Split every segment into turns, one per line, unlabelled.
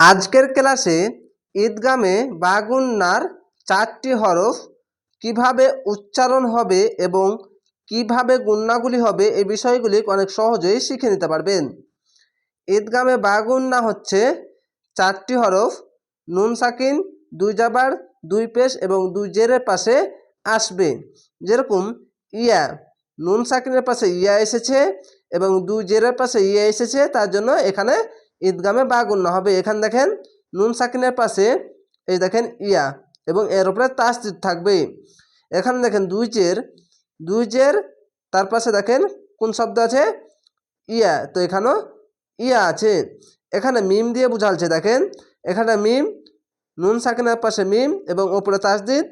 আজকের ক্লাসে ঈদগামে বাগুন্নার চারটি হরফ কীভাবে উচ্চারণ হবে এবং কীভাবে গুন্নাগুলি হবে এই বিষয়গুলি অনেক সহজেই শিখে নিতে পারবেন। ঈদগামে বাগুন্না হচ্ছে চারটি হরফ, নুন সাকিন, দুই জাবার, দুই পেশ এবং দুই জেরের পাশে আসবে। যেরকম ইয়া, নুন সাকিনের পাশে ইয়া এসেছে এবং দুই জেরের পাশে ইয়া এসেছে, তার জন্য এখানে ঈদগামে বা গুন্না হবে। এখানে দেখেন নুন সাকিনের পাশে এই দেখেন ইয়া এবং এর উপরে তাসদিদ থাকবে। এখানে দেখেন দুই চের দুই চের তার পাশে দেখেন কোন শব্দ আছে? ইয়া। তো এখানেও ইয়া আছে। এখানে মিম দিয়ে বুঝালছে দেখেন। এখানে মিম, নুন সাকিনের পাশে মিম এবং ওপরে তাসদিদ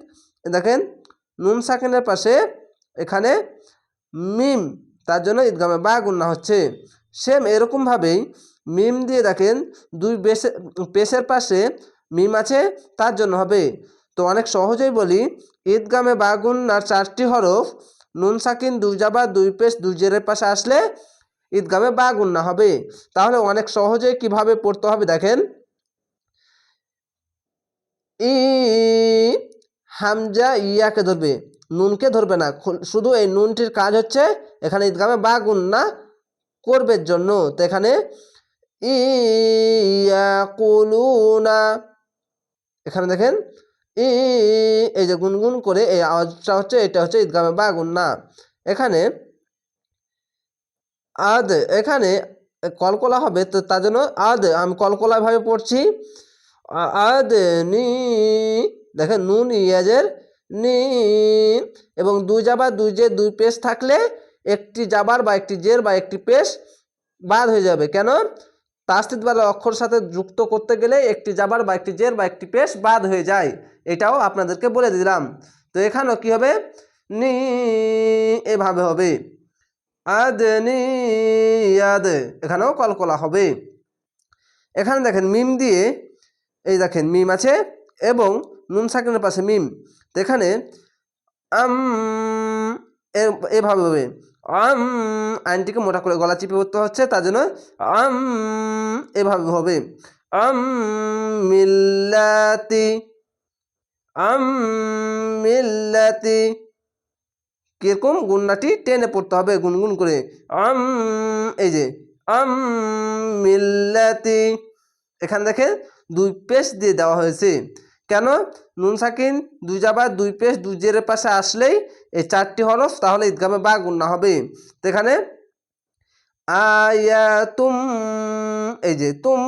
দেখেন নুন সাকিনের পাশে এখানে মিম, তার জন্য ঈদগামে বা গুন্না হচ্ছে। সেম এরকমভাবেই মিম দিয়ে দেখেন দুই বেসে পেশের পাশে মিম আছে, তার জন্য হবে। তো অনেক সহজেই বলি ঈদগামে গুন্নার চারটি হরফ, নুন, সাকিন, দুই জাবা, দুই পেশ, দুই জেরের পাশে আসলে ঈদগামে বা গুন্না হবে। তাহলে অনেক সহজেই কীভাবে পড়তে হবে দেখেন। ই, হামজা, ইয়াকে ধরবে। নুনকে ধরবে না। শুধু এই নুনটির কাজ হচ্ছে, এখানে ঈদগামে বা গুন্না করবের জন্য। তো এখানে, ইয়াকুলুনা এখানে দেখেন, ই এই যে গুনগুন করে এই আওয়াজটা হচ্ছে, এটা হচ্ছে ঈদগামে বা গুন্না এখানে, আদ এখানে কলকলা হবে, তো তার জন্য, আদ আমি কলকলাভাবে পড়ছি। আদ নি, দেখেন, নুন, ইয়াজের, নি, এবং দুই জাবার দুই যে দুই পেশ থাকলে একটি জাবার বা একটি জের বা একটি পেশ বাদ হয়ে যাবে। কেন? তাস্তিদ বালা অক্ষর সাথে যুক্ত করতে গেলে একটি জাবার বা একটি জের বা একটি পেশ বাদ হয়ে যায়। এটাও আপনাদেরকে বলে দিলাম। তো এখানেও কি হবে? নি এভাবে হবে। আদ, নি, আদ, এখানেও কলকলা হবে। এখানে দেখেন মিম দিয়ে, এই দেখেন মিম আছে এবং নুন সাকিনের পাশে মিম। তো এখানে আম এভাবে আম, আইনটিকে মোটা করে গলা চিপে পড়তে হচ্ছে, তার জন্য আম এভাবে হবে আম মিল্লাতি আম মিল্লাতি। কীরকম গুন্নাটি টেনে পড়তে হবে গুনগুন করে। আম, এই যে, আম মিল্লাতি। এখান দেখেন দুই পেশ দিয়ে দেওয়া হয়েছে। কেন? নুন, সাকিন, দুই জাবার দুই পেশ দুই জেরের পাশে আসলেই এই চারটি হরফ তাহলে ঈদগামে বা গুন্না হবে। এখানে আয়া তুম এই যে তুম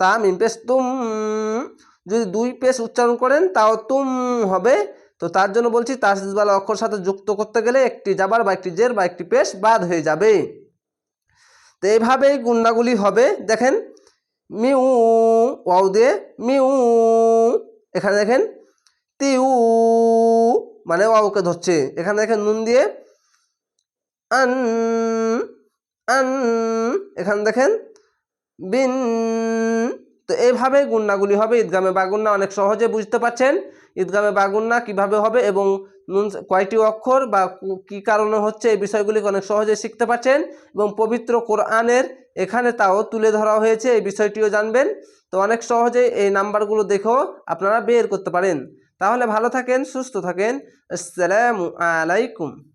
তা মিম পেশ তুম, যদি দুই পেশ উচ্চারণ করেন তাও তুম হবে। তো তার জন্য বলছি তাসদিদওয়ালা অক্ষর সাথে যুক্ত করতে গেলে একটি জাবার বা একটি জের বা একটি পেশ বাদ হয়ে যাবে। তো এইভাবেই গুন্নাগুলি হবে। দেখেন মিউ, ওয়াও দিয়ে মিউ। এখানে দেখেন তিউ মানে ওয়াওকে ধরছে। এখানে দেখেন নুন দিয়ে আন আন। এখানে দেখেন বিন তো এইভাবে গুন্নাগুলি হবে। ঈদগামে বাগুন্না অনেক সহজে বুঝতে পারছেন। ঈদগামে বাগুন্না কীভাবে হবে এবং নুন কয়টি অক্ষর বা কু- কারণে হচ্ছে এই বিষয়গুলি অনেক সহজে শিখতে পারছেন এবং পবিত্র কোরআনের এখানে তাও তুলে ধরা হয়েছে, এই বিষয়টিও জানবেন। তো অনেক সহজেই এই নাম্বারগুলো দেখেও আপনারা বের করতে পারেন। তাহলে ভালো থাকেন, সুস্থ থাকেন। আসসালামু আলাইকুম।